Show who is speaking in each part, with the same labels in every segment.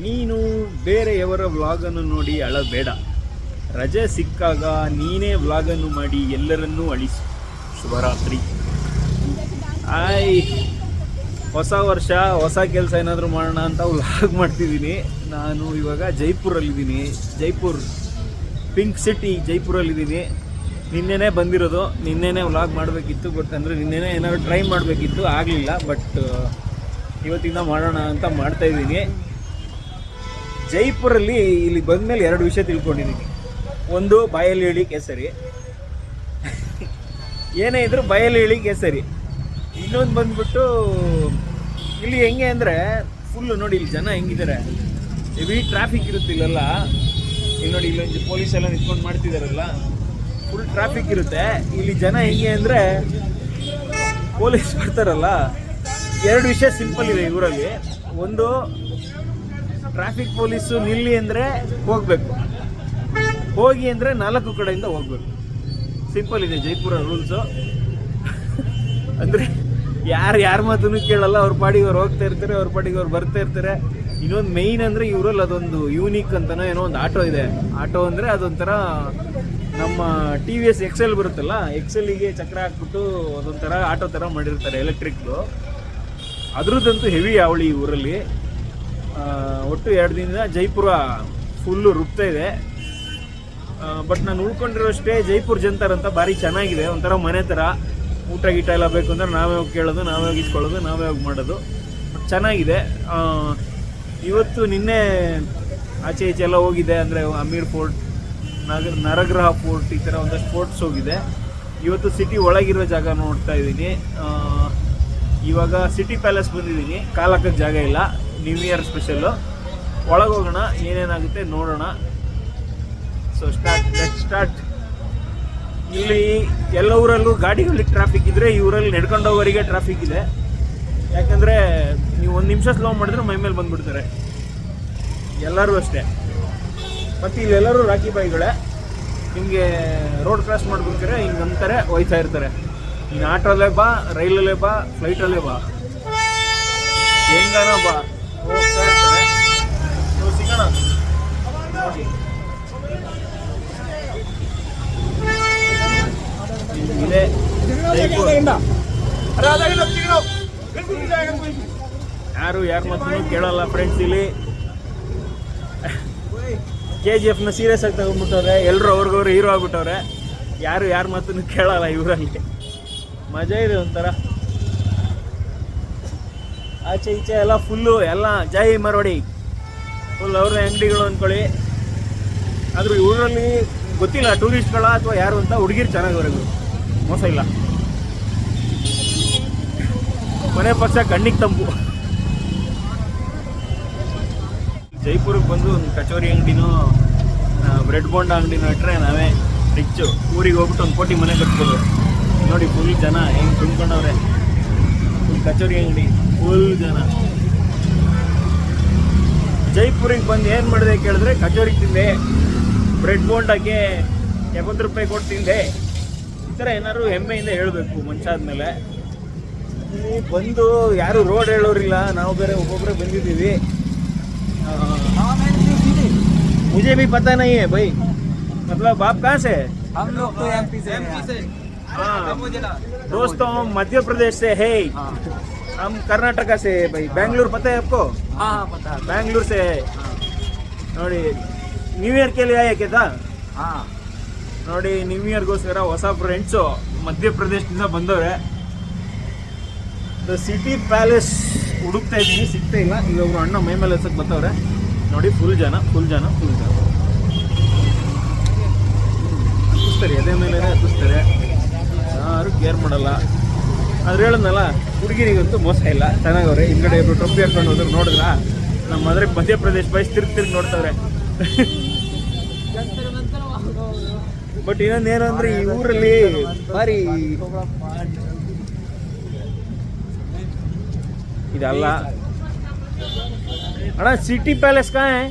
Speaker 1: ನೀನು ಬೇರೆಯವರ ವ್ಲಾಗನ್ನು ನೋಡಿ ಅಳಬೇಡ. ರಜೆ ಸಿಕ್ಕಾಗ ನೀನೇ ವ್ಲಾಗನ್ನು ಮಾಡಿ ಎಲ್ಲರನ್ನೂ ಅಳಿಸು. ಶುಭರಾತ್ರಿ. ಆಯ್, ಹೊಸ ವರ್ಷ, ಹೊಸ ಕೆಲಸ ಏನಾದರೂ ಮಾಡೋಣ ಅಂತ ವ್ಲಾಗ್ ಮಾಡ್ತಿದ್ದೀನಿ. ನಾನು ಇವಾಗ ಜೈಪುರಲ್ಲಿದ್ದೀನಿ. ಜೈಪುರ್, ಪಿಂಕ್ ಸಿಟಿ ಜೈಪುರಲ್ಲಿದ್ದೀನಿ. ನಿನ್ನೆನೇ ಬಂದಿರೋದು. ನಿನ್ನೆನೇ ವ್ಲಾಗ್ ಮಾಡಬೇಕಿತ್ತು. ಬಟ್ ಅಂದರೆ ನಿನ್ನೆನೇ ಏನಾದ್ರು ಟ್ರೈ ಮಾಡಬೇಕಿತ್ತು. ಆಗಲಿಲ್ಲ. ಬಟ್, ಇವತ್ತಿಂದ ಮಾಡೋಣ ಅಂತ ಮಾಡ್ತಾ ಇದ್ದೀನಿ. ಜೈಪುರಲ್ಲಿ ಇಲ್ಲಿ ಬಂದಮೇಲೆ ಎರಡು ವಿಷಯ ತಿಳ್ಕೊಂಡಿದ್ದೀನಿ. ಒಂದು, ಬಾಯಲ್ಲಿ ಹೇಳಿ ಕೇಸರಿ. ಏನೇ ಇದ್ರೂ ಬಾಯಲ್ಲಿ ಹೇಳಿ ಕೇಸರಿ. ಇನ್ನೊಂದು ಬಂದ್ಬಿಟ್ಟು, ಇಲ್ಲಿ ಹೆಂಗೆ ಅಂದರೆ ಫುಲ್ಲು ನೋಡಿ ಇಲ್ಲಿ ಜನ ಹೆಂಗಿದ್ದಾರೆ ಹೆವಿ ಟ್ರಾಫಿಕ್ ಇರುತ್ತೆ ಇಲ್ಲೆಲ್ಲ ಇಲ್ಲಿ ನೋಡಿ ಇಲ್ಲೊಂದು ಪೊಲೀಸ್ ಎಲ್ಲ ನಿಂತ್ಕೊಂಡು ಮಾಡ್ತಿದ್ದಾರಲ್ಲ ಫುಲ್ ಟ್ರಾಫಿಕ್ ಇರುತ್ತೆ. ಇಲ್ಲಿ ಜನ ಹೆಂಗೆ ಅಂದರೆ ಪೊಲೀಸ್ ಬರ್ತಾರಲ್ಲ ಎರಡು ವಿಷಯ ಸಿಂಪಲ್ ಇದೆ ಇವರಲ್ಲಿ ಒಂದು ಟ್ರಾಫಿಕ್ ಪೊಲೀಸು ನಿಲ್ಲಿ ಅಂದರೆ ಹೋಗಬೇಕು. ಹೋಗಿ ಅಂದರೆ ನಾಲ್ಕು ಕಡೆಯಿಂದ ಹೋಗ್ಬೇಕು. ಸಿಂಪಲ್ ಇದೆ, ಜೈಪುರ ರೂಲ್ಸು ಅಂದರೆ ಯಾರು ಯಾರ ಮಾತನ್ನು ಕೇಳಲ್ಲ, ಅವ್ರ ಪಾಡಿಗೆ ಅವ್ರು ಹೋಗ್ತಾ ಇರ್ತಾರೆ, ಅವ್ರ ಪಾಡಿಗೆ ಅವ್ರು ಬರ್ತಾ ಇರ್ತಾರೆ. ಇನ್ನೊಂದು ಮೇಯ್ನ್ ಅಂದರೆ ಇವರಲ್ಲಿ ಅದೊಂದು ಯೂನಿಕ್ ಅಂತನೋ ಏನೋ ಒಂದು ಆಟೋ ಇದೆ. ಆಟೋ ಅಂದರೆ ಅದೊಂಥರ ನಮ್ಮ ಟಿ ವಿ ಎಸ್ ಎಕ್ಸೆಲ್ ಬರುತ್ತಲ್ಲ ಎಕ್ಸೆಲ್ಲಿಗೆ ಚಕ್ರ ಹಾಕ್ಬಿಟ್ಟು ಅದೊಂಥರ ಆಟೋ ಥರ ಮಾಡಿರ್ತಾರೆ ಎಲೆಕ್ಟ್ರಿಕ್ದು ಅದ್ರದ್ದಂತೂ ಹೆವಿ ಅವಳಿ ಊರಲ್ಲಿ. ಒಟ್ಟು ಎರಡು ದಿನದಿಂದ ಜೈಪುರ ಫುಲ್ಲು ರುಬ್ತಾ ಇದೆ. ಬಟ್ ನಾನು ಉಳ್ಕೊಂಡಿರೋಷ್ಟೇ ಜೈಪುರ್ ಜಂತರ್ ಅಂತ ಭಾರಿ ಚೆನ್ನಾಗಿದೆ. ಒಂಥರ ಮನೆ ಥರ ಊಟ ಗೀಟ ಎಲ್ಲ ಬೇಕು ಅಂದರೆ ನಾವೇ ಹೋಗಿ ಕೇಳೋದು, ನಾವೇ ಹೋಗಿ ಇಸ್ಕೊಳ್ಳೋದು ನಾವೇ ಹೋಗಿ ಮಾಡೋದು. ಬಟ್ ಚೆನ್ನಾಗಿದೆ. ಇವತ್ತು ನಿನ್ನೆ ಆಚೆ ಈಚೆ ಎಲ್ಲ ಹೋಗಿದೆ ಅಂದರೆ ಅಮೀರ್ ಫೋರ್ಟ್, ನಗರ, ನರಗ್ರಹ ಫೋರ್ಟ್ ಈ ಥರ ಒಂದಷ್ಟು ಫೋರ್ಟ್ಸ್ ಹೋಗಿದೆ. ಇವತ್ತು ಸಿಟಿ ಒಳಗಿರೋ ಜಾಗ ನೋಡ್ತಾ ಇದ್ದೀನಿ. ಇವಾಗ ಸಿಟಿ ಪ್ಯಾಲೇಸ್ ಬಂದಿದ್ದೀನಿ. ಕಾಲಕ್ಕೆ ಜಾಗ ಇಲ್ಲ. ನ್ಯೂ ಇಯರ್ ಸ್ಪೆಷಲ್ಲು ಒಳಗೆ ಹೋಗೋಣ, ಏನೇನಾಗುತ್ತೆ ನೋಡೋಣ. ಸೊ ಸ್ಟಾರ್ಟ್ ಲೆಟ್ ಸ್ಟಾರ್ಟ್ ಇಲ್ಲಿ ಎಲ್ಲ ಊರಲ್ಲೂ ಗಾಡಿಗಳಿಗೆ ಟ್ರಾಫಿಕ್ ಇದ್ರೆ, ಈ ಊರಲ್ಲಿ ನಡ್ಕೊಂಡು ಟ್ರಾಫಿಕ್ ಇದೆ. ಯಾಕಂದರೆ, ನೀವು ಒಂದು ನಿಮಿಷ ಸ್ಲೋ ಮಾಡಿದ್ರೆ ಮೈ ಮೇಲೆ ಬಂದ್ಬಿಡ್ತಾರೆ. ಎಲ್ಲರೂ ಅಷ್ಟೇ. ಮತ್ತು ಇಲ್ಲೆಲ್ಲರೂ ರಾಕಿ ಬಾಯಿಗಳೇ ನಿಮಗೆ ರೋಡ್ ಕ್ರಾಸ್ ಮಾಡ್ಬೇಕಾದ್ರೆ ಹಿಂಗೆ ಅಂತಾರೆ, ಹೋಯ್ತಾ ಇರ್ತಾರೆ. ಇನ್ನು ಆಟೋಲ್ಲೇ ಬಾ, ರೈಲಲ್ಲೇ ಬಾ ಫ್ಲೈಟಲ್ಲೇ ಬಾ. ಹೆಂಗಾನ ಬಾ ಹೋಗ್ತಾ ಇರ್ತಾರೆ ಸೊ ಸಿಗೋಣ ನೋಡಿ ಇದೆ ಜೈಪುರ್. ಯಾರು ಯಾರ ಮಾತನ್ನು ಕೇಳಲ್ಲ ಫ್ರೆಂಡ್ಸ್ ಇಲ್ಲಿ. ಕೆ ಜಿ ಎಫ್ನ ಸೀರಿಯಸ್ ಆಗಿ ತಗೊಂಡ್ಬಿಟ್ಟವ್ರೆ ಎಲ್ಲರೂ ಅವ್ರಿಗವ್ರು ಹೀರೋ ಆಗ್ಬಿಟ್ಟವ್ರೆ. ಯಾರು ಯಾರ ಮಾತನ್ನು ಕೇಳಲ್ಲ ಇವರಲ್ಲಿ. ಮಜಾ ಇದೆ ಒಂಥರ. ಆಚೆ ಈಚೆ ಎಲ್ಲ ಫುಲ್ಲು ಎಲ್ಲ ಜೈ ಮರೋಡಿ ಫುಲ್ ಅವ್ರ ಅಂಗಡಿಗಳು ಅಂದ್ಕೊಳ್ಳಿ ಆದರೂ ಇವರಲ್ಲಿ ಗೊತ್ತಿಲ್ಲ ಟೂರಿಸ್ಟ್ಗಳ ಅಥವಾ ಯಾರು ಅಂತ ಹುಡುಗಿರು ಚೆನ್ನಾಗಿ. ಮೋಸ ಇಲ್ಲ. ಮನೆ ಪಕ್ಷ ಕಣ್ಣಿಗೆ ತಂಪು. ಜೈಪುರಕ್ಕೆ ಬಂದು ಒಂದು ಕಚೋರಿ ಅಂಗಡಿನೂ ಬ್ರೆಡ್ ಬೋಂಡ ಅಂಗಡಿನೂ ಇಟ್ಟರೆ ನಾವೇ ರಿಚ್ಚು. ಊರಿಗೆ ಹೋಗ್ಬಿಟ್ಟು ಒಂದು ಕೋಟಿ ಮನೆ ಕಟ್ಬೋದು. ನೋಡಿ ಫುಲ್ ಜನ ಹೆಂಗೆ ತುಂಬ್ಕೊಂಡವ್ರೆ. ಫುಲ್ ಕಚೋರಿ ಅಂಗಡಿ ಫುಲ್ ಜನ. ಜೈಪುರಿಗೆ ಬಂದು ಏನು ಮಾಡಿದೆ ಕೇಳಿದ್ರೆ, ಕಚೋರಿ ತಿಂದೆ. ಬ್ರೆಡ್ ಬೋಂಡಾಗೆ ಎಪ್ಪತ್ತು ರೂಪಾಯಿ ಕೊಟ್ಟು ತಿಂದೆ. ಈ ಥರ ಏನಾದ್ರು ಹೆಮ್ಮೆಯಿಂದ ಹೇಳಬೇಕು ಮನುಷ್ಯ ಆದಮೇಲೆ. ಇಲ್ಲಿ ಬಂದು ಯಾರು ರೋಡ್ ಹೇಳೋರಿಲ್ಲ ನಾವು ಬೇರೆ ಒಬ್ಬೊಬ್ಬರೇ ಬಂದಿದ್ದೀವಿ ಆ, मुझे भी पता नहीं है भाई मतलब आप कहाँ से हैं?
Speaker 2: हम लोग तो एमपी से एमपी से
Speaker 1: हाँ दोस्तों हम मध्य प्रदेश से है हम कर्नाटका से है भाई बैंगलोर पता है आपको
Speaker 2: हाँ हाँ पता है
Speaker 1: बैंगलोर से है ನೋಡಿ ನ್ಯೂ ಇಯರ್ ಕೇಳಿ ಆಯ್ಕೆದಾ
Speaker 2: हाँ
Speaker 1: ನೋಡಿ ನ್ಯೂ ಇಯರ್ಗೋಸ್ಕರ ಹೊಸ ಫ್ರೆಂಡ್ಸು ಮಧ್ಯಪ್ರದೇಶದಿಂದ ಬಂದವ್ರೆ ದ ಸಿಟಿ ಪ್ಯಾಲೇಸ್ ಹುಡುಕ್ತಾ ಇದ್ದೀನಿ ಸಿಗ್ತಾ ಇಲ್ಲ. ಈಗ ಒಬ್ರು ಅಣ್ಣ ಮೈ ಮೇಲೆ ಹೆಸಕ್ ಬರ್ತಾವ್ರೆ ನೋಡಿ ಫುಲ್ ಜನ ಫುಲ್ ಜನ ಫುಲ್ ಜನ. ಹತ್ತಿಸ್ತಾರೆ ಎದೆ ಮೇಲೆ ಹತ್ತಿಸ್ತಾರೆ. ಯಾರು ಕೇರ್ ಮಾಡಲ್ಲ. ಆದ್ರೆ ಹೇಳದ್ನಲ್ಲ ಹುಡುಗಿರಿಗಂತೂ ಮೋಸ ಇಲ್ಲ. ಚೆನ್ನಾಗವ್ರೆ. ಹಿಂದ್ಗಡೆ ಇಬ್ಬರು ಟೊಪ್ಪಿ ಹಾಕೊಂಡು ಹೋದ್ರೆ ನೋಡಿದ್ರ? ನಮ್ಮ ಮದ್ರೆ ಮಧ್ಯಪ್ರದೇಶ ಬಯಸ್ ತಿರ್ಗಿ ತಿರ್ಗಿ ನೋಡ್ತಾವ್ರೆ. ಬಟ್ ಇನ್ನೊಂದೇನು ಅಂದ್ರೆ ಈ ಊರಲ್ಲಿ ಭಾರಿ ಇದಲ್ಲ ಅಣ್ಣ ಸಿಟಿ ಪ್ಯಾಲೇಸ್ ಕಾ ಹೈ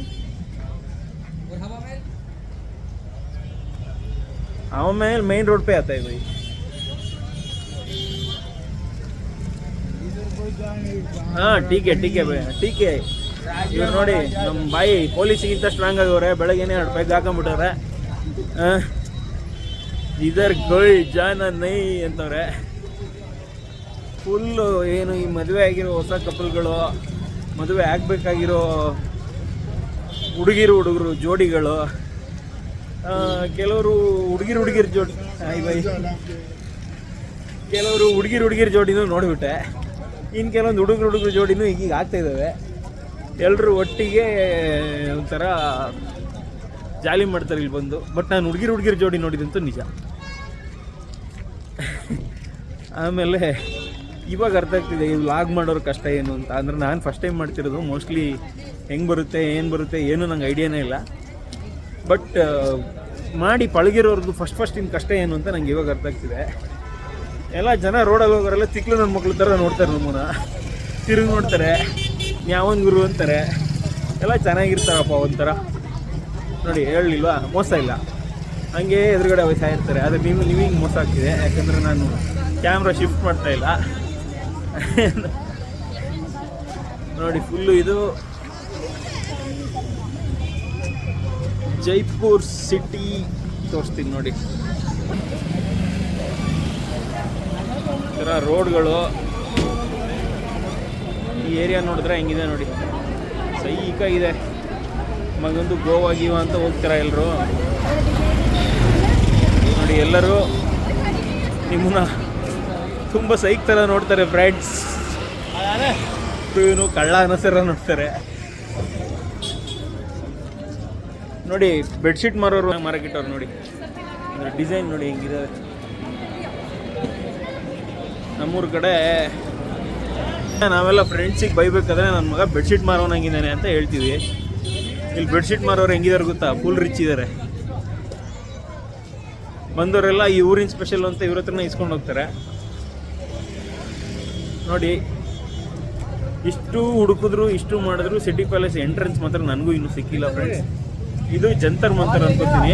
Speaker 1: हवा महल मेन रोड पे आता है भाई हाँ ठीक है ठीक है भैया ठीक है ಇವ್ರು ನೋಡಿ ನಮ್ಮ ಬಾಯಿ ಪೊಲೀಸಿಗಿಂತ ಸ್ಟ್ರಾಂಗ್ ಆಗವ್ರೆ ಬೆಳಗ್ಗೆನೆ ಎರಡು ಪೈಗ್ ಹಾಕೊಂಡ್ಬಿಟ್ಟವ್ರೆ ಆ, ಇದರ್ ಗೋಯ್ ಜಾನ ನೈ ಅಂತವ್ರೆ ಫುಲ್ಲು ಏನು ಈ ಮದುವೆ ಆಗಿರೋ ಹೊಸ ಕಪಲ್ಗಳು ಮದುವೆ ಆಗಬೇಕಾಗಿರೋ ಹುಡುಗಿರು, ಹುಡುಗರು, ಜೋಡಿಗಳು ಕೆಲವರು ಹುಡುಗಿರು ಹುಡುಗಿರು ಜೋಡಿ ಬೈ ಕೆಲವರು ಹುಡುಗಿರು, ಹುಡುಗಿರ ಜೋಡಿನೂ ನೋಡಿಬಿಟ್ಟೆ. ಇನ್ನು ಕೆಲವೊಂದು ಹುಡುಗರು ಹುಡುಗರು ಜೋಡಿನೂ ಈಗೀಗ ಆಗ್ತಾ ಇದ್ದಾವೆ ಎಲ್ಲರೂ ಒಟ್ಟಿಗೆ ಒಂಥರ ಜಾಲಿ ಮಾಡ್ತಾರೆ ಇಲ್ಲಿ ಬಂದು. ಬಟ್ ನಾನು ಹುಡುಗಿರು, ಹುಡುಗಿರ ಜೋಡಿ ನೋಡಿದಂತೂ ನಿಜ. ಆಮೇಲೆ ಇವಾಗ ಅರ್ಥ ಆಗ್ತಿದೆ ಈ ಲಾಗ್ ಮಾಡೋರು ಕಷ್ಟ ಏನು ಅಂತ. ಅಂದ್ರೆ ನಾನು ಫಸ್ಟ್ ಟೈಮ್ ಮಾಡ್ತಿರೋದು ಮೋಸ್ಟ್ಲಿ ಹೆಂಗೆ ಬರುತ್ತೆ, ಏನು ಬರುತ್ತೆ ಏನು ನಂಗೆ ಐಡಿಯಾನೇ ಇಲ್ಲ. ಬಟ್ ಮಾಡಿ ಪಳಗಿರೋರ್ದು ಫಸ್ಟ್ ಫಸ್ಟ್ ಫಸ್ಟಿನ ಕಷ್ಟ ಏನು ಅಂತ ನಂಗೆ ಇವಾಗ ಅರ್ಥ ಆಗ್ತಿದೆ. ಎಲ್ಲ ಜನ ರೋಡಲ್ಲಿ ಹೋಗೋರೆಲ್ಲ ತಿಕ್ಲು ನನ್ನ ಮಕ್ಳ ಥರ ನೋಡ್ತಾರೆ ನಮ್ಮನ್ನ. ತಿರುಗಿ ನೋಡ್ತಾರೆ ಯಾವನ್ ಗುರು ಅಂತಾರೆ. ಎಲ್ಲ ಚೆನ್ನಾಗಿರ್ತಾರಪ್ಪ ಒಂಥರ. ನೋಡಿ, ಹೇಳಲಿಲ್ವಾ? ಮೋಸ ಇಲ್ಲ. ಹಂಗೆ ಎದುರುಗಡೆ ವಯಸ್ಸಾಗಿರ್ತಾರೆ ಆದರೆ ನೀವು ನೀವು ಹಿಂಗೆ ಮೋಸ ಆಗ್ತಿದೆ. ಯಾಕಂದರೆ ನಾನು ಕ್ಯಾಮ್ರಾ ಶಿಫ್ಟ್ ಮಾಡ್ತಾ ಇಲ್ಲ. ನೋಡಿ ಫುಲ್ಲು ಇದು ಜೈಪುರ್ ಸಿಟಿ ತೋರಿಸ್ತೀನಿ ನೋಡಿ. ಥರ ರೋಡ್ಗಳು. ಈ ಏರಿಯಾ ನೋಡಿದ್ರೆ ಹೆಂಗಿದೆ ನೋಡಿ. ಸೈಕ ಇದೆ ಮಗಂದು ಗೋವಾ, ಗೀವಾ ಅಂತ ಹೋಗ್ತಾರೆ ಎಲ್ಲರೂ ನೋಡಿ, ಎಲ್ಲರೂ ನಿಮ್ಮನ್ನ ತುಂಬ ಸೈಕ್ ಥರ ನೋಡ್ತಾರೆ ಫ್ರೆಂಡ್ಸ್ ಇವನು ಕಳ್ಳ ಅನಸರ ನೋಡ್ತಾರೆ. ನೋಡಿ ಬೆಡ್ಶೀಟ್ ಮಾರೋರು ಮಾರಕ್ಕಿಟ್ಟವ್ರು ನೋಡಿ. ಡಿಸೈನ್ ನೋಡಿ ಹೆಂಗಿದೆ ನಮ್ಮೂರ ಕಡೆ ನಾವೆಲ್ಲ ಫ್ರೆಂಡ್ಸಿಗೆ ಬೈಬೇಕಾದ್ರೆ ನನ್ನ ಮಗ ಬೆಡ್ಶೀಟ್ ಮಾರೋನಂಗಿದ್ದಾನೆ ಅಂತ ಹೇಳ್ತೀವಿ. ಇಲ್ಲಿ ಬೆಡ್ಶೀಟ್ ಮಾರೋರು ಹೆಂಗಿದಾರೆ ಗೊತ್ತಾ? ಫುಲ್ ರಿಚ್ ಇದ್ದಾರೆ ಬಂದವರೆಲ್ಲ ಈ ಊರಿನ ಸ್ಪೆಷಲ್ ಅಂತ ಇವ್ರ ಹತ್ರನೇ ಇಸ್ಕೊಂಡು ಹೋಗ್ತಾರೆ. ನೋಡಿ, ಇಷ್ಟು ಹುಡುಕಿದ್ರು, ಇಷ್ಟು ಮಾಡಿದ್ರು ಸಿಟಿ ಪ್ಯಾಲೇಸ್ ಎಂಟ್ರೆನ್ಸ್ ಮಾತ್ರ ನನಗೂ ಇನ್ನೂ ಸಿಕ್ಕಿಲ್ಲ ಫ್ರೆಂಡ್ಸ್ ಇದು ಜಂತರ್ ಮಂತರ್ ಅನ್ಕೋತೀನಿ.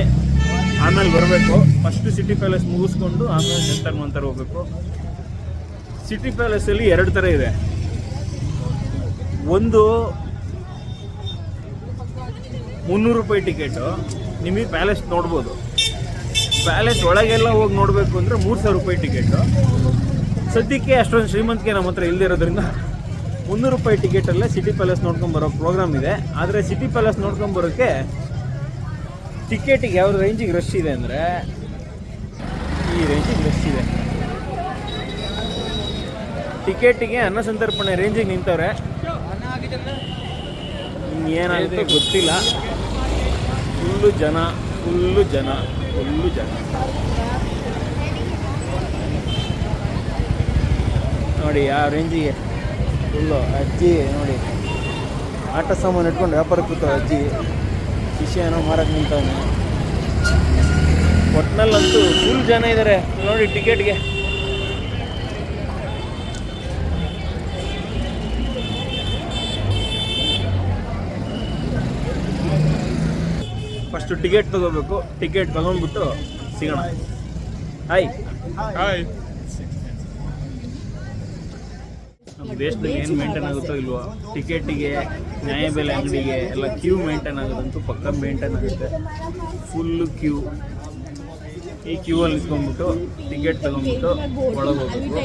Speaker 1: ಆಮೇಲೆ ಬರಬೇಕು. ಫಸ್ಟ್ ಸಿಟಿ ಪ್ಯಾಲೇಸ್ ಮುಗಿಸ್ಕೊಂಡು ಆಮೇಲೆ ಜಂತರ್ ಮಂತರ್ ಹೋಗ್ಬೇಕು. ಸಿಟಿ ಪ್ಯಾಲೇಸಲ್ಲಿ ಎರಡು ಥರ ಇದೆ. ಒಂದು ಮುನ್ನೂರು ರೂಪಾಯಿ ಟಿಕೆಟು. ನಿಮಗೆ ಪ್ಯಾಲೇಸ್ ನೋಡ್ಬೋದು. ಪ್ಯಾಲೇಸ್ ಒಳಗೆಲ್ಲ ಹೋಗಿ ನೋಡಬೇಕು ಅಂದರೆ ಮೂರು ಸಾವಿರ ರೂಪಾಯಿ ಟಿಕೆಟು. ಸದ್ಯಕ್ಕೆ ಅಷ್ಟೊಂದು ಶ್ರೀಮಂತಿಗೆ ನಮ್ಮ ಹತ್ರ ಇಲ್ದಿರೋದ್ರಿಂದ ಮುನ್ನೂರು ರೂಪಾಯಿ ಟಿಕೆಟಲ್ಲೇ ಸಿಟಿ ಪ್ಯಾಲೇಸ್ ನೋಡ್ಕೊಂಬರೋ ಪ್ರೋಗ್ರಾಮ್ ಇದೆ. ಆದರೆ ಸಿಟಿ ಪ್ಯಾಲೇಸ್ ನೋಡ್ಕೊಂಬರೋಕ್ಕೆ ಟಿಕೆಟಿಗೆ ಯಾವ ರೇಂಜಿಗೆ ರಶ್ ಇದೆ ಅಂದರೆ ಈ ರೇಂಜಿಗೆ ರಶ್ ಇದೆ. ಟಿಕೆಟಿಗೆ ಅನ್ನ ಸಂತರ್ಪಣೆ ರೇಂಜಿಗೆ ನಿಂತವ್ರೆ. ಏನಾಗುತ್ತೆ ಗೊತ್ತಿಲ್ಲ. ಫುಲ್ಲು ಜನ ಫುಲ್ಲು ಜನ ಫುಲ್ಲು ಜನ. ನೋಡಿ, ಆ ರೇಂಜಿಗೆ ಫುಲ್ಲು ಅಜ್ಜಿ, ನೋಡಿ. ಆಟ ಸಾಮಾನು ಇಟ್ಕೊಂಡು ವ್ಯಾಪಾರ ಕೂತವ ಅಜ್ಜಿ. ಶಿಷ್ಯ ಏನೋ ಮಾರಕ್ಕೆ ನಿಂತವನು. ಒಟ್ನಲ್ಲಂತೂ ಫುಲ್ ಜನ ಇದ್ದಾರೆ ನೋಡಿ ಟಿಕೆಟ್ಗೆ ಫಸ್ಟು ಟಿಕೆಟ್ ತಗೋಬೇಕು. ಟಿಕೆಟ್ ತಗೊಂಡ್ಬಿಟ್ಟು ಸಿಗೋಣ. ಹಾಯ್
Speaker 3: ಹಾಯ್
Speaker 1: ನಮ್ಮ ದೇಶದಲ್ಲಿ ಏನು ಮೇಂಟೈನ್ ಆಗುತ್ತೋ ಇಲ್ವೋ, ಟಿಕೆಟಿಗೆ ನ್ಯಾಯಬೆಲೆ ಅಂಗಡಿಗೆ ಎಲ್ಲ ಕ್ಯೂ ಮೇಂಟೈನ್ ಆಗೋದಂತೂ ಪಕ್ಕ ಮೇಂಟೈನ್ ಆಗುತ್ತೆ. ಫುಲ್ಲು ಕ್ಯೂ ಈ ಕ್ಯೂ ಅಲ್ಲಿ ನಿಂತ್ಕೊಂಡ್ಬಿಟ್ಟು ಟಿಕೆಟ್ ತಗೊಂಡ್ಬಿಟ್ಟು ಒಳಗೆ ಹೋಗ್ಬೇಕು.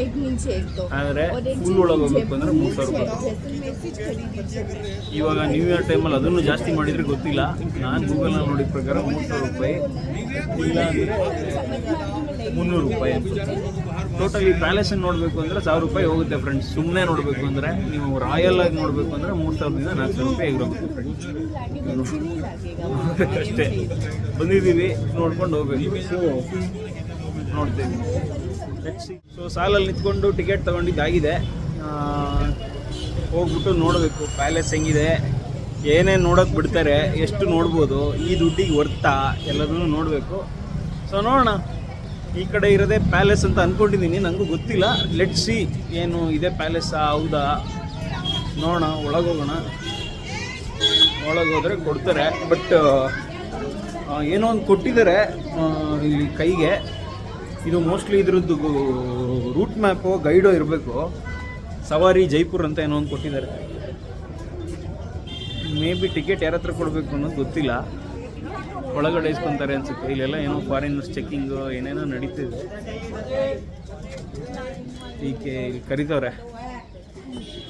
Speaker 1: ಆದರೆ ಫುಲ್ ಒಳಗೆ ಹೋಗ್ಬೇಕು ಅಂದರೆ ಮೂರು ಸಾವಿರ ರೂಪಾಯಿ. ಇವಾಗ ನ್ಯೂ ಇಯರ್ ಟೈಮಲ್ಲಿ ಅದನ್ನು ಜಾಸ್ತಿ ಮಾಡಿದರೆ ಗೊತ್ತಿಲ್ಲ. ನಾನು ಗೂಗಲ್ನ ನೋಡಿದ ಪ್ರಕಾರ ಮೂರು ಸಾವಿರ ರೂಪಾಯಿ. ಇಲ್ಲ ಅಂದರೆ ಮುನ್ನೂರು ರೂಪಾಯಿ ಅಂತ ಟೋಟಲ್ ಈ ಪ್ಯಾಲೇಸನ್ನು ನೋಡಬೇಕು ಅಂದರೆ ಸಾವಿರ ರೂಪಾಯಿ ಹೋಗುತ್ತೆ ಫ್ರೆಂಡ್ಸ್ ಸುಮ್ಮನೆ ನೋಡಬೇಕು ಅಂದರೆ ನೀವು ರಾಯಲ್ ಆಗಿ ನೋಡಬೇಕು ಅಂದರೆ ಮೂರು ಸಾವಿರದಿಂದ ನಾಲ್ಕು ಸಾವಿರ ರೂಪಾಯಿ ಹೋಗುತ್ತೆ ಫ್ರೆಂಡ್ಸ್ ಅಷ್ಟೇ. ಬಂದಿದ್ದೀವಿ, ನೋಡ್ಕೊಂಡು ಹೋಗ್ಬೇಕು. ನೋಡ್ತೀವಿ. ಸೊ ಸಾಲಲ್ಲಿ ನಿಂತ್ಕೊಂಡು ಟಿಕೆಟ್ ತೊಗೊಂಡಿದ್ದಾಗಿದೆ. ಹೋಗ್ಬಿಟ್ಟು ನೋಡಬೇಕು. ಪ್ಯಾಲೇಸ್ ಹೆಂಗಿದೆ? ಏನೇನು ನೋಡೋಕೆ ಬಿಡ್ತಾರೆ? ಎಷ್ಟು ನೋಡ್ಬೋದು? ಈ ದುಡ್ಡಿಗೆ ವರ್ತಾ? ಎಲ್ಲದನ್ನು ನೋಡಬೇಕು. ಸೊ ನೋಡೋಣ. ಈ ಕಡೆ ಇರೋದೇ ಪ್ಯಾಲೇಸ್ ಅಂತ ಅಂದ್ಕೊಂಡಿದ್ದೀನಿ ನನಗೂ ಗೊತ್ತಿಲ್ಲ. ಲೆಟ್ ಸಿ ಏನು ಇದೆ ಪ್ಯಾಲೇಸಾ, ಹೌದಾ? ನೋಡೋಣ, ಒಳಗೋಗೋಣ. ಒಳಗೋದ್ರೆ ಕೊಡ್ತಾರೆ. ಬಟ್ ಏನೋ ಒಂದು ಕೊಟ್ಟಿದ್ದಾರೆ ಇಲ್ಲಿ ಕೈಗೆ. ಇದು ಮೋಸ್ಟ್ಲಿ ಇದ್ರದ್ದು ರೂಟ್ ಮ್ಯಾಪು ಗೈಡೋ ಇರಬೇಕು. ಸವಾರಿ, ಜೈಪುರ್ ಅಂತ ಏನೋ ಒಂದು ಕೊಟ್ಟಿದ್ದಾರೆ. ಮೇ ಬಿ ಟಿಕೆಟ್ ಯಾರ ಹತ್ರ ಕೊಡಬೇಕು ಅನ್ನೋದು ಗೊತ್ತಿಲ್ಲ. ಒಳಗಡೆ ಇಸ್ಕೊಂತಾರೆ ಅನ್ಸುತ್ತೆ ಇಲ್ಲೆಲ್ಲ ಏನೋ ಫಾರಿನರ್ಸ್ ಚೆಕ್ಕಿಂಗು ಏನೇನೋ ನಡೀತಿದೆ ಹೀಗೆ ಇಲ್ಲಿ ಕರಿತವ್ರೆ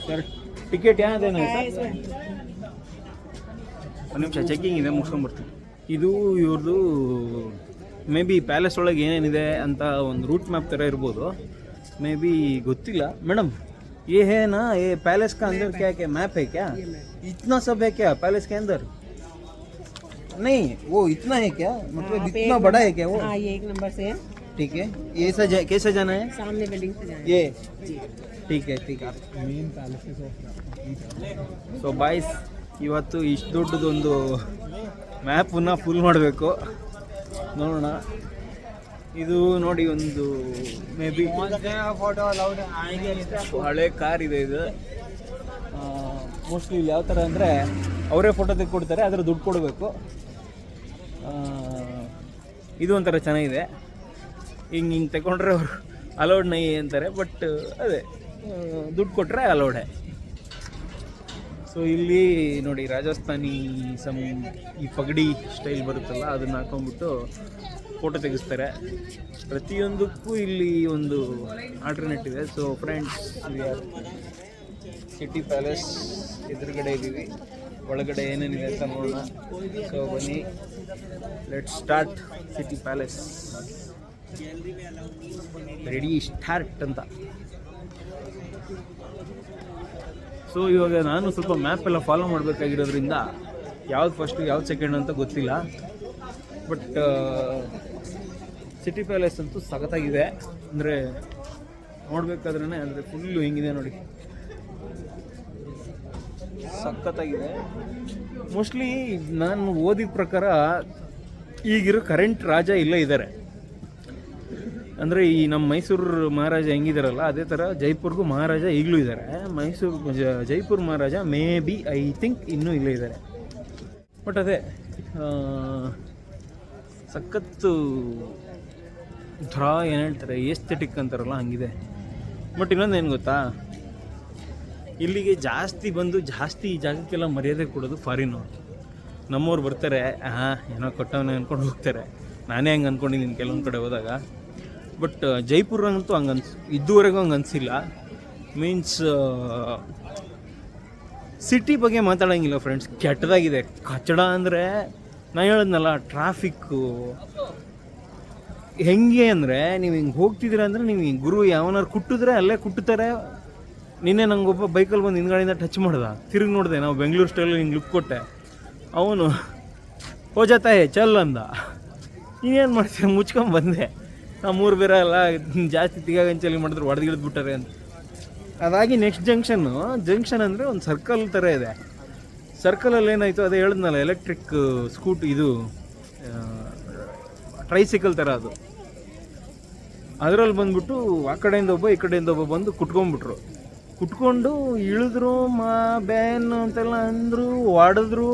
Speaker 1: ಸರ್ ಟಿಕೆಟ್ ಯಾವ್ದೇನು ಸರ್ ಒಂದು ನಿಮಿಷ ಚೆಕ್ಕಿಂಗ್ ಇದೆ ಮುಗಿಸ್ಕೊಂಡ್ಬರ್ತೀನಿ ಇದು ಇವ್ರದ್ದು ಮೇ ಬಿ ಪ್ಯಾಲೇಸ್ ಒಳಗೆ ಏನೇನಿದೆ ಅಂತ ಒಂದು ರೂಟ್ ಮ್ಯಾಪ್ ಥರ ಇರ್ಬೋದು ಮೇ ಬಿ ಗೊತ್ತಿಲ್ಲ ಮೇಡಮ್ ये है ना ये पैलेस का अंदर क्या क्या मैप है क्या इतना सब है क्या पैलेस के अंदर नहीं वो इतना है क्या मतलब इतना बड़ा है क्या वो
Speaker 3: हाँ ये एक नंबर से है
Speaker 1: ठीक है ये ऐसा जा, कैसे जाना है
Speaker 3: सामने बिल्डिंग से जाए
Speaker 1: ये ठीक है ठीक है ಸೊ ಬಾಯ್ಸ್ ಇವತ್ತು ಇಷ್ಟು ದೊಡ್ಡದೊಂದು ಮ್ಯಾಪನ್ನ ಫುಲ್ ಮಾಡಬೇಕು ನೋಡೋಣ ಇದು ನೋಡಿ ಒಂದು ಮೇ ಬಿ
Speaker 2: ಫೋಟೋ ಅಲೌಡ್
Speaker 1: ಹಳೆ ಕಾರ್ ಇದೆ ಇದು ಮೋಸ್ಟ್ಲಿ ಇಲ್ಲಿ ಯಾವ ಥರ ಅಂದರೆ ಅವರೇ ಫೋಟೋ ತೆಗೆದುಕೊಡ್ತಾರೆ ಅದರ ದುಡ್ಡು ಕೊಡಬೇಕು ಇದು ಒಂಥರ ಚೆನ್ನಾಗಿದೆ. ಹಿಂಗೆ ಹಿಂಗೆ ತಗೊಂಡ್ರೆ ಅವರು ಅಲೌಡ್ ನೈ ಅಂತಾರೆ ಬಟ್ ಅದೇ ದುಡ್ಡು ಕೊಟ್ಟರೆ ಅಲೌಡೆ ಸೊ ಇಲ್ಲಿ ನೋಡಿ, ರಾಜಸ್ಥಾನಿ ಸಮ್ ಈ ಪಗಡಿ ಸ್ಟೈಲ್ ಬರುತ್ತಲ್ಲ, ಅದನ್ನು ಹಾಕೊಂಡ್ಬಿಟ್ಟು ಫೋಟೋ ತೆಗೆಸ್ತಾರೆ. ಪ್ರತಿಯೊಂದಕ್ಕೂ ಇಲ್ಲಿ ಒಂದು ಆಲ್ಟರ್ನೇಟ್ ಇದೆ. ಸೊ ಫ್ರೆಂಡ್ಸ್ ಸಿಟಿ ಪ್ಯಾಲೇಸ್ ಎದುರುಗಡೆ ಇದ್ದೀವಿ ಒಳಗಡೆ ಏನೇನಿದೆ ಅಂತ ನೋಡೋಣ. ಸೊ ಬನ್ನಿ. Let start city palace ready start ಅಂತ. ಸೊ ಇವಾಗ ನಾನು ಸ್ವಲ್ಪ ಮ್ಯಾಪ್ ಎಲ್ಲ ಫಾಲೋ ಮಾಡಬೇಕಾಗಿರೋದ್ರಿಂದ ಯಾವ್ದು ಫಸ್ಟು ಯಾವ್ದು ಸೆಕೆಂಡ್ ಅಂತ ಗೊತ್ತಿಲ್ಲ. ಬಟ್ ಸಿಟಿ ಪ್ಯಾಲೇಸ್ ಅಂತೂ ಸಖತ್ತಾಗಿದೆ. ಅಂದರೆ ನೋಡ್ಬೇಕಾದ್ರೆ ಅಂದರೆ ಫುಲ್ಲು ಹೆಂಗಿದೆ ನೋಡಿ. ಸಖತ್ತಾಗಿದೆ. ಮೋಸ್ಟ್ಲಿ ನಾನು ಓದಿದ ಪ್ರಕಾರ ಈಗಿರೋ ಕರೆಂಟ್ ರಾಜ ಇಲ್ಲೇ ಇದ್ದಾರೆ ಅಂದರೆ ಈ ನಮ್ಮ ಮೈಸೂರು ಮಹಾರಾಜ ಹೆಂಗಿದಾರಲ್ಲ, ಅದೇ ಥರ ಜೈಪುರ್ಗೂ ಮಹಾರಾಜ ಈಗಲೂ ಇದ್ದಾರೆ Mysuru Jaipur maharaja maybe I think ಇನ್ನೂ ಇಲ್ಲೇ ಇದ್ದಾರೆ ಬಟ್ ಅದೇ ಸಖತ್ತು ಥರ ಏನು ಹೇಳ್ತಾರೆ ಎಸ್ಥೆಟಿಕ್ ಅಂತಾರಲ್ಲ, ಹಂಗಿದೆ. ಬಟ್ ಇನ್ನೊಂದು ಏನು ಗೊತ್ತಾ? ಇಲ್ಲಿಗೆ ಜಾಸ್ತಿ ಬಂದು ಜಾಸ್ತಿ ಈ ಜಾಗಕ್ಕೆಲ್ಲ ಮರ್ಯಾದೆ ಕೊಡೋದು ಫಾರಿನವ್ರು ನಮ್ಮವ್ರು ಬರ್ತಾರೆ ಹಾಂ ಏನೋ ಕೊಟ್ಟವನೇ ಅಂದ್ಕೊಂಡು ಹೋಗ್ತಾರೆ. ನಾನೇ ಹಂಗೆ ಅಂದ್ಕೊಂಡಿದ್ದೀನಿ ಕೆಲವೊಂದು ಕಡೆ ಹೋದಾಗ. ಬಟ್ ಜೈಪುರಂತೂ ಹಂಗೆ ಅನ್ಸ್, ಇದುವರೆಗೂ ಹಂಗೆ ಅನಿಸಿಲ್ಲ. ಮೀನ್ಸ್ ಸಿಟಿ ಬಗ್ಗೆ ಮಾತಾಡೋಂಗಿಲ್ಲ ಫ್ರೆಂಡ್ಸ್ ಕೆಟ್ಟದಾಗಿದೆ. ಕಚ್ಚಡ ಅಂದರೆ ನಾನು ಹೇಳಿದ್ನಲ್ಲ ಟ್ರಾಫಿಕ್ಕು ಹೆಂಗೆ ಅಂದರೆ, ನೀವು ಹಿಂಗೆ ಹೋಗ್ತಿದ್ದೀರ ಅಂದರೆ ನೀವು ಗುರು, ಯಾವನಾರು ಕುಟ್ಟಿದ್ರೆ ಅಲ್ಲೇ ಕುಟ್ಟುತ್ತಾರೆ. ನಿನ್ನೆ ನಂಗೊಬ್ಬ ಬೈಕಲ್ಲಿ ಬಂದು ಹಿಂದ್ಗಡೆಯಿಂದ ಟಚ್ ಮಾಡ್ದ. ತಿರುಗಿ ನೋಡಿದೆ, ನಾವು ಬೆಂಗಳೂರು ಸ್ಟೈಲಲ್ಲಿ ಹಿಂಗೆ ಲುಕ್ ಕೊಟ್ಟೆ. ಅವನು, ಹೋ ಜಾತ ಹೇ ಚಲ್ ಅಂದ. ಇನ್ನೇನು ಮಾಡ್ತೀರ ಮುಚ್ಕೊಂಡು ಬಂದೆ. ನಮ್ಮೂರು ಬೇರೆ ಅಲ್ಲ ಜಾಸ್ತಿ ತಿಗಾಗಂಚಲಿ ಮಾಡಿದ್ರು, ಹೊಡೆದು ಬಿಟ್ಟಾರೆ ಅಂತ. ಅದಾಗಿ ನೆಕ್ಸ್ಟ್ ಜಂಕ್ಷನ್ನು ಜಂಕ್ಷನ್ ಅಂದರೆ ಒಂದು ಸರ್ಕಲ್ ಥರ ಇದೆ. ಸರ್ಕಲಲ್ಲಿ ಏನಾಯಿತು, ಅದೇ ಹೇಳಿದ್ನಲ್ಲ ಎಲೆಕ್ಟ್ರಿಕ್ ಸ್ಕೂಟ್ ಇದು ಟ್ರೈಸಿಕಲ್ ಥರ ಅದು. ಅದರಲ್ಲಿ ಬಂದ್ಬಿಟ್ಟು ಆ ಕಡೆಯಿಂದ ಒಬ್ಬ, ಈ ಕಡೆಯಿಂದ ಒಬ್ಬ ಬಂದು ಕುಟ್ಕೊಂಡ್ಬಿಟ್ರು ಕುಟ್ಕೊಂಡು ಇಳಿದ್ರು, ಮಾ ಬ್ಯಾನ್ ಅಂತೆಲ್ಲ ಅಂದರು ಹೊಡೆದ್ರು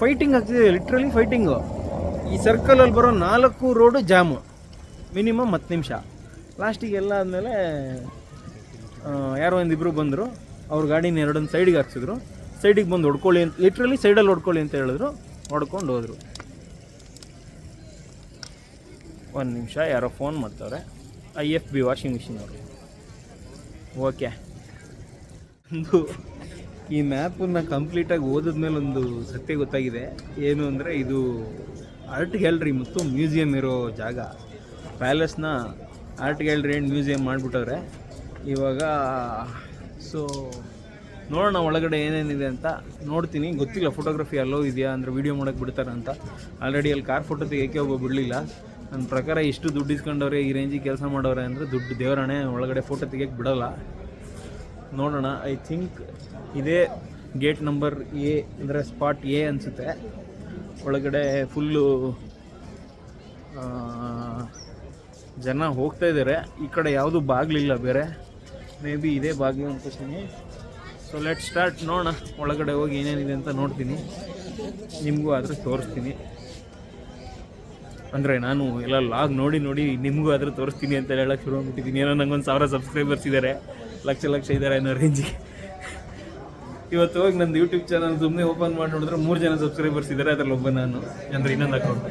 Speaker 1: ಫೈಟಿಂಗ್ ಆಗ್ತಿದೆ ಲಿಟ್ರಲಿ ಫೈಟಿಂಗು ಈ ಸರ್ಕಲಲ್ಲಿ ಬರೋ ನಾಲ್ಕು ರೋಡು ಜಾಮು ಮಿನಿಮಮ್ ಹತ್ತು ನಿಮಿಷ. ಲಾಸ್ಟಿಗೆ ಎಲ್ಲ ಆದಮೇಲೆ ಯಾರೋ ಒಂದಿಬ್ಬರು ಬಂದರು. ಅವ್ರ ಗಾಡಿನ ಎರಡೊಂದು ಸೈಡಿಗೆ ಹಾಕ್ಸಿದ್ರು. ಸೈಡಿಗೆ ಬಂದು ಹೊಡ್ಕೊಳ್ಳಿ ಅಂತ ಲಿಟ್ರಲಿ ಸೈಡಲ್ಲಿ ಹೊಡ್ಕೊಳ್ಳಿ ಅಂತ ಹೇಳಿದ್ರು. ಹೊಡ್ಕೊಂಡು ಹೋದರು. ಒಂದು ನಿಮಿಷ, ಯಾರೋ phone ಮಾಡ್ತವ್ರೆ. I F B washing machine ಅವರು. ಓಕೆ ಒಂದು ಈ ಮ್ಯಾಪನ್ನು ಕಂಪ್ಲೀಟಾಗಿ ಓದಿದ್ಮೇಲೆ ಒಂದು ಸತ್ಯ ಗೊತ್ತಾಗಿದೆ. ಏನು ಅಂದರೆ ಇದು ಆರ್ಟ್ ಗ್ಯಾಲರಿ ಮತ್ತು ಮ್ಯೂಸಿಯಂ ಇರೋ ಜಾಗ. ಪ್ಯಾಲೇಸ್ನ ಆರ್ಟ್ ಗ್ಯಾಲರಿ ಆ್ಯಂಡ್ ಮ್ಯೂಸಿಯಂ ಮಾಡಿಬಿಟ್ಟವ್ರೆ. ಇವಾಗ ಸೊ ನೋಡೋಣ ಒಳಗಡೆ ಏನೇನಿದೆ ಅಂತ. ನೋಡ್ತೀನಿ. ಗೊತ್ತಿಲ್ಲ ಫೋಟೋಗ್ರಫಿ ಅಲ್ಲೋ ಇದೆಯಾ ಅಂದರೆ ವೀಡಿಯೋ ಮಾಡೋಕ್ಕೆ ಬಿಡ್ತಾರೆ ಅಂತ. ಆಲ್ರೆಡಿ ಅಲ್ಲಿ ಕಾರ್ ಫೋಟೋ ತೆಗಿಯೋಕ್ಕೆ ಒಬ್ಬ ಬಿಡಲಿಲ್ಲ. ನನ್ನ ಪ್ರಕಾರ ಇಷ್ಟು ದುಡ್ಡು ಇಸ್ಕೊಂಡವ್ರೆ, ಈ ರೇಂಜಿಗೆ ಕೆಲಸ ಮಾಡೋರೆ ಅಂದರೆ ದುಡ್ಡು ದೇವರಣೆ ಒಳಗಡೆ ಫೋಟೋ ತೆಗಿಯೋಕ್ಕೆ ಬಿಡೋಲ್ಲ. ನೋಡೋಣ. ಐ ಥಿಂಕ್ ಇದೇ ಗೇಟ್ ನಂಬರ್ ಎ ಅಂದರೆ ಸ್ಪಾಟ್ ಎ ಅನಿಸುತ್ತೆ. ಒಳಗಡೆ ಫುಲ್ಲು ಜನ ಹೋಗ್ತಾ ಇದ್ದಾರೆ ಈ ಕಡೆ ಯಾವುದು ಬಾಗಿಲಿಲ್ಲ ಬೇರೆ. ಮೇ ಬಿ ಇದೇ ಬಾಗಿಲು ಅನ್ಕೋತೀನಿ ಸೊ ಲೆಟ್ ಸ್ಟಾರ್ಟ್ ನೋಡೋಣ. ಒಳಗಡೆ ಹೋಗಿ ಏನೇನಿದೆ ಅಂತ ನೋಡ್ತೀನಿ. ನಿಮಗೂ ಆದರೆ ತೋರಿಸ್ತೀನಿ. ಅಂದರೆ ನಾನು ಎಲ್ಲ ಲಾಗ್ ನೋಡಿ ನೋಡಿ ನಿಮಗೂ ಆದರೆ ತೋರಿಸ್ತೀನಿ ಅಂತ ಹೇಳಕ್ಕೆ ಶುರು ಆಗ್ಬಿಟ್ಟಿದ್ದೀನಿ. ಏನೋ ನಂಗೊಂದು ಸಾವಿರ ಸಬ್ಸ್ಕ್ರೈಬರ್ಸ್ ಇದ್ದಾರೆ ಲಕ್ಷ ಲಕ್ಷ ಇದ್ದಾರೆ ಅನ್ನೋ ರೇಂಜಿಗೆ ಇವತ್ತು ಹೋಗಿ ನಂದು ಯೂಟ್ಯೂಬ್ ಚಾನಲ್ ಸುಮ್ಮನೆ ಓಪನ್ ಮಾಡಿ ನೋಡಿದ್ರೆ ಮೂರು ಜನ ಸಬ್ಸ್ಕ್ರೈಬರ್ಸ್ ಇದ್ದಾರೆ ಅದ್ರಲ್ಲಿ ಒಬ್ಬ ನಾನು, ಅಂದರೆ ಇನ್ನೊಂದು ಅಕೌಂಟ್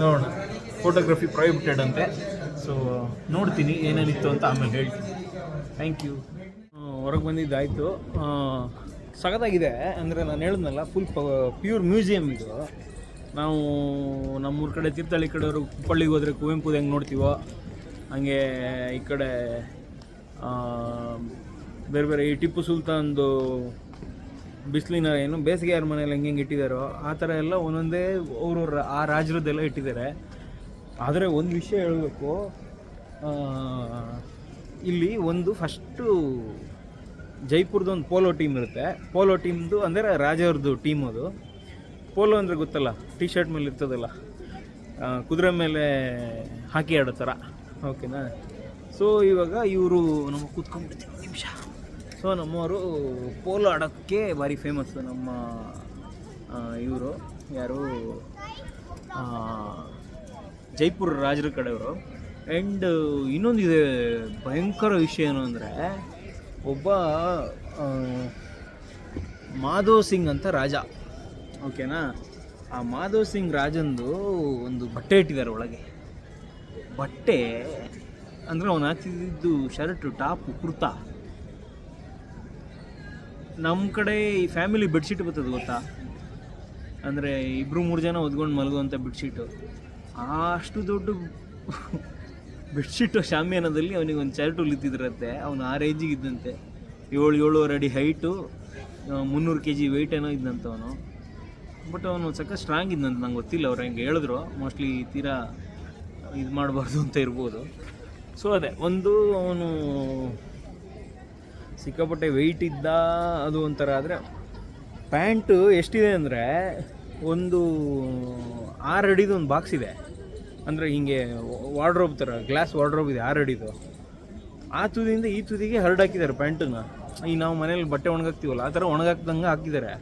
Speaker 1: ನೋಡೋಣ. ಫೋಟೋಗ್ರಫಿ ಪ್ರೈವೇಟೆಡ್ ಅಂತೆ. ಸೊ ನೋಡ್ತೀನಿ ಏನೇನಿತ್ತು ಅಂತ ಆಮೇಲೆ ಹೇಳ್ತೀನಿ. ಥ್ಯಾಂಕ್ ಯು ಹೊರಗೆ ಬಂದಿದ್ದಾಯಿತು. ಸಖತ್ತಾಗಿದೆ. ಅಂದರೆ ನಾನು ಹೇಳಿದ್ನಲ್ಲ ಫುಲ್ ಪ್ಯೂರ್ ಮ್ಯೂಸಿಯಮ್ ಇದು. ನಾವು ನಮ್ಮೂರ ಕಡೆ ತೀರ್ಥಹಳ್ಳಿ ಕಡೆಯವರು ಕುಪ್ಪಳ್ಳಿಗೆ ಹೋದರೆ ಕುವೆಂಪು ಹೆಂಗೆ ನೋಡ್ತೀವೋ, ಹಂಗೆ ಈ ಕಡೆ ಬೇರೆ ಬೇರೆ ಈ ಟಿಪ್ಪು ಸುಲ್ತಾನ್ದು ಬಿಸಿಲಿನ ಏನು ಬೇಸಿಗೆ ಮನೇಲಿ ಹೆಂಗೆ ಹೆಂಗೆ ಇಟ್ಟಿದ್ದಾರೋ ಆ ಥರ ಎಲ್ಲ ಒಂದೊಂದೇ ಅವ್ರವ್ರ ಆ ರಾಜರದ್ದೆಲ್ಲ ಇಟ್ಟಿದ್ದಾರೆ. ಆದರೆ ಒಂದು ವಿಷಯ ಹೇಳಬೇಕು. ಇಲ್ಲಿ ಒಂದು ಫಸ್ಟು ಜೈಪುರದ ಒಂದು ಪೋಲೋ ಟೀಮ್ ಇರುತ್ತೆ. ಪೋಲೋ ಟೀಮ್ದು ಅಂದರೆ ರಾಜವ್ರದ್ದು ಟೀಮ್ ಅದು. ಪೋಲೋ ಅಂದರೆ ಗೊತ್ತಲ್ಲ ಟಿ ಶರ್ಟ್ ಮೇಲೆ ಇರ್ತದಲ್ಲ ಕುದುರೆ ಮೇಲೆ ಹಾಕಿ ಆಡೋ ಥರ. ಓಕೆನಾ ಸೊ ಇವಾಗ ಇವರು ನಮ್ಮ ಕೂತ್ಕೊಂಡ್ಬಿಡ್ತೀವಿ. ನಿಮಿಷ. ಸೊ ನಮ್ಮವರು ಪೋಲೋ ಆಡೋಕ್ಕೆ ಭಾರಿ ಫೇಮಸ್ಸು ನಮ್ಮ ಇವರು. ಯಾರು? ಜೈಪುರ ರಾಜರ ಕಡೆಯವರು. ಆ್ಯಂಡ್ ಇನ್ನೊಂದು ಇದೆ ಭಯಂಕರ ವಿಷಯ ಏನು ಅಂದರೆ, ಒಬ್ಬ ಮಾಧವ್ ಸಿಂಗ್ ಅಂತ ರಾಜ. ಓಕೆನಾ ಆ ಮಾಧವ್ ಸಿಂಗ್ ರಾಜಂದು ಒಂದು ಬಟ್ಟೆ ಇಟ್ಟಿದ್ದಾರೆ ಒಳಗೆ. ಬಟ್ಟೆ ಅಂದರೆ ಅವನು ಹಾಕಿದ್ದು ಶರ್ಟು, ಟಾಪು, ಕುರ್ತಾ. ನಮ್ಮ ಕಡೆ ಈ ಫ್ಯಾಮಿಲಿ ಬೆಡ್ಶೀಟ್ ಬರ್ತದೆ ಗೊತ್ತಾ? ಅಂದರೆ ಇಬ್ಬರು ಮೂರು ಜನ ಒದ್ಕೊಂಡು ಮಲಗುವಂಥ ಬೆಡ್ಶೀಟು ಅಷ್ಟು ದೊಡ್ಡ ಬೆಡ್ಶೀಟು ಶಾಮಿಯಾನದಲ್ಲಿ ಅವನಿಗೆ ಒಂದು ಶರ್ಟು ಹೊಲಿತಿದ್ರಂತೆ ಅವನು ಆ ರೇಂಜಿಗೆ ಇದ್ದಂತೆ. ಏಳು, ಏಳುವರೆ ಅಡಿ ಹೈಟು ಮುನ್ನೂರು ಕೆ ಜಿ ವೆಯ್ಟ್ ಏನೋ ಇದ್ದಂತ ಅವನು. ಬಟ್ ಅವನು ಸಕ್ಕ ಸ್ಟ್ರಾಂಗ್ ಇದ್ದಂತ ನಂಗೆ ಗೊತ್ತಿಲ್ಲ. ಅವ್ರು ಹೆಂಗೆ ಹೇಳಿದ್ರು. ಮೋಸ್ಟ್ಲಿ ತೀರಾ ಇದು ಮಾಡಬಾರ್ದು ಅಂತ ಇರ್ಬೋದು. ಸೊ ಅದೇ, ಒಂದು ಅವನು ಸಿಕ್ಕಾಪಟ್ಟೆ ವೆಯ್ಟ್ ಇದ್ದ, ಅದು ಒಂಥರ ಆದರೆ ಪ್ಯಾಂಟು ಎಷ್ಟಿದೆ ಅಂದರೆ ಒಂದು ಆರು ಅಡಿದು ಒಂದು ಬಾಕ್ಸ್ ಇದೆ. ಅಂದರೆ ಹಿಂಗೆ ವಾರ್ಡ್ರೋಬ್ ಥರ ಗ್ಲಾಸ್ ವಾರ್ಡ್ರೋಬ್ ಇದೆ ಆರು ಅಡಿದು. ಆ ತುದಿಯಿಂದ ಈ ತುದಿಗೆ ಹರಡಾಕಿದ್ದಾರೆ ಪ್ಯಾಂಟನ್ನು. ಈ ನಾವು ಮನೇಲಿ ಬಟ್ಟೆ ಒಣಗಾಕ್ತೀವಲ್ಲ, ಆ ಥರ ಒಣಗಾಕ್ದಂಗೆ ಹಾಕಿದ್ದಾರೆ.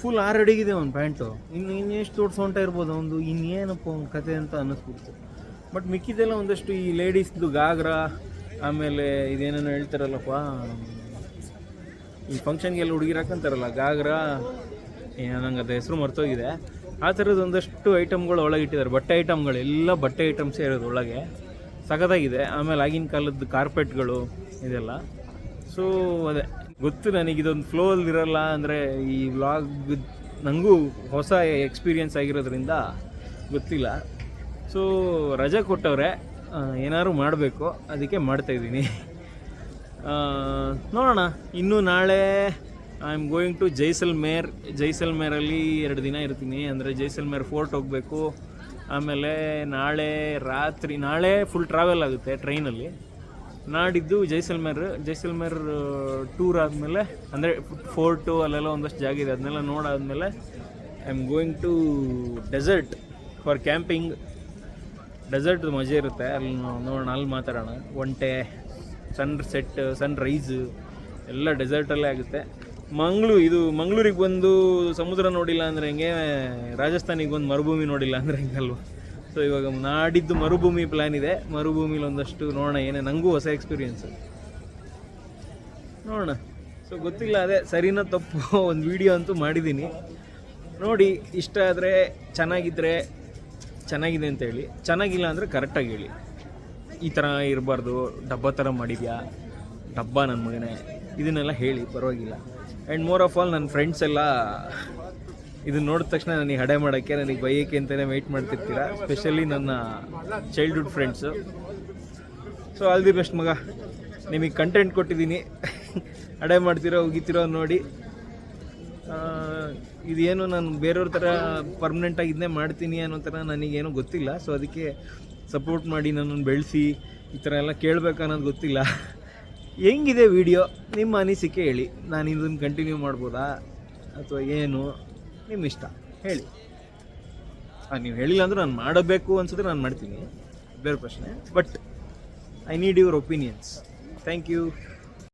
Speaker 1: ಫುಲ್ ಆರು ಅಡಿಗಿದೆ ಒಂದು ಪ್ಯಾಂಟು. ಇನ್ನು ಇನ್ನೆಷ್ಟು ದೊಡ್ಡ ಸೊಂಟ ಇರ್ಬೋದು, ಒಂದು ಇನ್ನೇನಪ್ಪ ಒಂದು ಕತೆ ಅಂತ ಅನ್ನಿಸ್ಬಿಡ್ತು. ಬಟ್ ಮಿಕ್ಕಿದೆಲ್ಲ ಒಂದಷ್ಟು ಈ ಲೇಡೀಸ್ದು ಗಾಗ್ರ, ಆಮೇಲೆ ಇದೇನೇನೋ ಹೇಳ್ತಾರಲ್ಲಪ್ಪ, ಈ ಫಂಕ್ಷನ್ಗೆಲ್ಲ ಹುಡುಗಿರು ಹಾಕಂತಾರಲ್ಲ, ಗಾಗ್ರ ನಂಗೆ ಅದು ಹೆಸರು ಮರ್ತೋಗಿದೆ. ಆ ಥರದ್ದು ಒಂದಷ್ಟು ಐಟಮ್ಗಳು ಒಳಗೆ ಇಟ್ಟಿದ್ದಾರೆ ಬಟ್ಟೆ ಐಟಮ್ಗಳು ಎಲ್ಲ ಬಟ್ಟೆ ಐಟಮ್ಸೇ ಇರೋದು ಒಳಗೆ. ಸಖತ್ತಾಗಿದೆ ಆಮೇಲೆ ಆಗಿನ ಕಾಲದ ಕಾರ್ಪೆಟ್ಗಳು ಇದೆಲ್ಲ. ಸೊ ಅದೇ. ಗೊತ್ತು ನನಗೆ ಇದೊಂದು ಫ್ಲೋ ಇರಲ್ಲ ಅಂದರೆ ಈ ವ್ಲಾಗ್ ನನಗೂ ಹೊಸ ಎಕ್ಸ್ಪೀರಿಯನ್ಸ್ ಆಗಿರೋದ್ರಿಂದ ಗೊತ್ತಿಲ್ಲ. ಸೊ ರಜೆ ಕೊಟ್ಟವ್ರೆ ಏನಾದ್ರು ಮಾಡಬೇಕು, ಅದಕ್ಕೆ ಮಾಡ್ತಾ ಇದ್ದೀನಿ. ನೋಡೋಣ, ಇನ್ನು ನಾಳೆ I am going to Jaisalmer ಜೈಸಲ್ಮೇರಲ್ಲಿ ಎರಡು ದಿನ ಇರ್ತೀನಿ, ಅಂದರೆ ಜೈಸಲ್ಮೇರ್ ಫೋರ್ಟ್ ಹೋಗಬೇಕು. ಆಮೇಲೆ ನಾಳೆ ರಾತ್ರಿ, ನಾಳೆ ಫುಲ್ ಟ್ರಾವೆಲ್ ಆಗುತ್ತೆ ಟ್ರೈನಲ್ಲಿ ನಾಡಿದ್ದು ಜೈಸಲ್ಮೇರ್ ಜೈಸಲ್ಮೇರ್ ಟೂರ್ ಆದಮೇಲೆ, ಅಂದರೆ ಫೋರ್ಟು ಅಲ್ಲೆಲ್ಲ ಒಂದಷ್ಟು ಜಾಗ ಇದೆ, ಅದನ್ನೆಲ್ಲ ನೋಡಾದಮೇಲೆ I am going to desert for camping desert ಮಜಾ ಇರುತ್ತೆ. ಅಲ್ಲಿ ನೋಡೋಣ, ಅಲ್ಲಿ ಮಾತಾಡೋಣ. ಒಂಟೆ ಸನ್ ಸೆಟ್ ಸನ್ ರೈಸ್ ಎಲ್ಲ ಡೆಸರ್ಟಲ್ಲೇ ಆಗುತ್ತೆ. ಮಂಗ್ಳೂರು, ಇದು ಮಂಗಳೂರಿಗೆ ಬಂದು ಸಮುದ್ರ ನೋಡಿಲ್ಲ ಅಂದರೆ ಹೆಂಗೆ? ರಾಜಸ್ಥಾನಿಗೆ ಬಂದು ಮರುಭೂಮಿ ನೋಡಿಲ್ಲ ಅಂದರೆ ಹೆಂಗಲ್ವ ಸೊ ಇವಾಗ ನಾಡಿದ್ದು ಮರುಭೂಮಿ ಪ್ಲ್ಯಾನ್ ಇದೆ. ಮರುಭೂಮಿಲಿ ಒಂದಷ್ಟು ನೋಡೋಣ ಏನೇ ನನಗೂ ಹೊಸ ಎಕ್ಸ್ಪೀರಿಯನ್ಸು ನೋಡೋಣ. ಸೊ ಗೊತ್ತಿಲ್ಲ, ಅದೇ ಸರಿನ ತಪ್ಪು ಒಂದು ವಿಡಿಯೋ ಅಂತೂ ಮಾಡಿದ್ದೀನಿ. ನೋಡಿ, ಇಷ್ಟ ಆದರೆ ಚೆನ್ನಾಗಿದ್ದರೆ ಚೆನ್ನಾಗಿದೆ ಅಂತ ಹೇಳಿ. ಚೆನ್ನಾಗಿಲ್ಲ ಅಂದರೆ ಕರೆಕ್ಟಾಗಿ ಹೇಳಿ. ಈ ಥರ ಇರಬಾರ್ದು, ಡಬ್ಬ ಥರ ಮಾಡಿದ್ಯಾ? ಡಬ್ಬ ನನ್ನ ಮಗನೇ. ಇದನ್ನೆಲ್ಲ ಹೇಳಿ, ಪರವಾಗಿಲ್ಲ. ಆ್ಯಂಡ್ ಮೋರ್ ಆಫ್ ಆಲ್ ನನ್ನ ಫ್ರೆಂಡ್ಸ್ ಎಲ್ಲ ಇದನ್ನ ನೋಡಿದ ತಕ್ಷಣ ನನಗೆ ಹಡೆ ಮಾಡೋಕ್ಕೆ, ನನಗೆ ಬೈಯಕ್ಕೆ ಅಂತಲೇ ವೆಯ್ಟ್ ಮಾಡ್ತಿರ್ತೀರ? ಸ್ಪೆಷಲಿ ನನ್ನ childhood friends so all the best ಮಗ. ನಿಮಗೆ ಕಂಟೆಂಟ್ ಕೊಟ್ಟಿದ್ದೀನಿ. ಅಡೆ ಮಾಡ್ತಿರೋ, ಉಗಿತಿರೋ ನೋಡಿ. ಇದೇನು ನಾನು ಬೇರೆಯವ್ರ ಥರ ಪರ್ಮನೆಂಟಾಗಿ ಇದನ್ನೇ ಮಾಡ್ತೀನಿ ಅನ್ನೋ ಥರ ನನಗೇನು ಗೊತ್ತಿಲ್ಲ. ಸೊ ಅದಕ್ಕೆ ಸಪೋರ್ಟ್ ಮಾಡಿ ನನ್ನನ್ನು ಬೆಳೆಸಿ ಈ ಥರ ಎಲ್ಲ ಕೇಳಬೇಕು ಅನ್ನೋದು ಗೊತ್ತಿಲ್ಲ. ಹೆಂಗಿದೆ ವಿಡಿಯೋ ನಿಮ್ಮ ಅನಿಸಿಕೆ ಹೇಳಿ. ನಾನು ಇದನ್ನು ಕಂಟಿನ್ಯೂ ಮಾಡ್ಬೋದಾ? ಅಥವಾ ಏನು? ನಿಮ್ಮ ಇಷ್ಟ. ಹೇಳಿ. ನೀವು ಹೇಳಿಲ್ಲ ಅಂದ್ರೆ ನಾನು ಮಾಡಬೇಕು ಅನ್ಸಿದ್ರೆ ನಾನು ಮಾಡ್ತೀನಿ. ಬೇರೆ ಪ್ರಶ್ನೆ. But I need your opinions thank you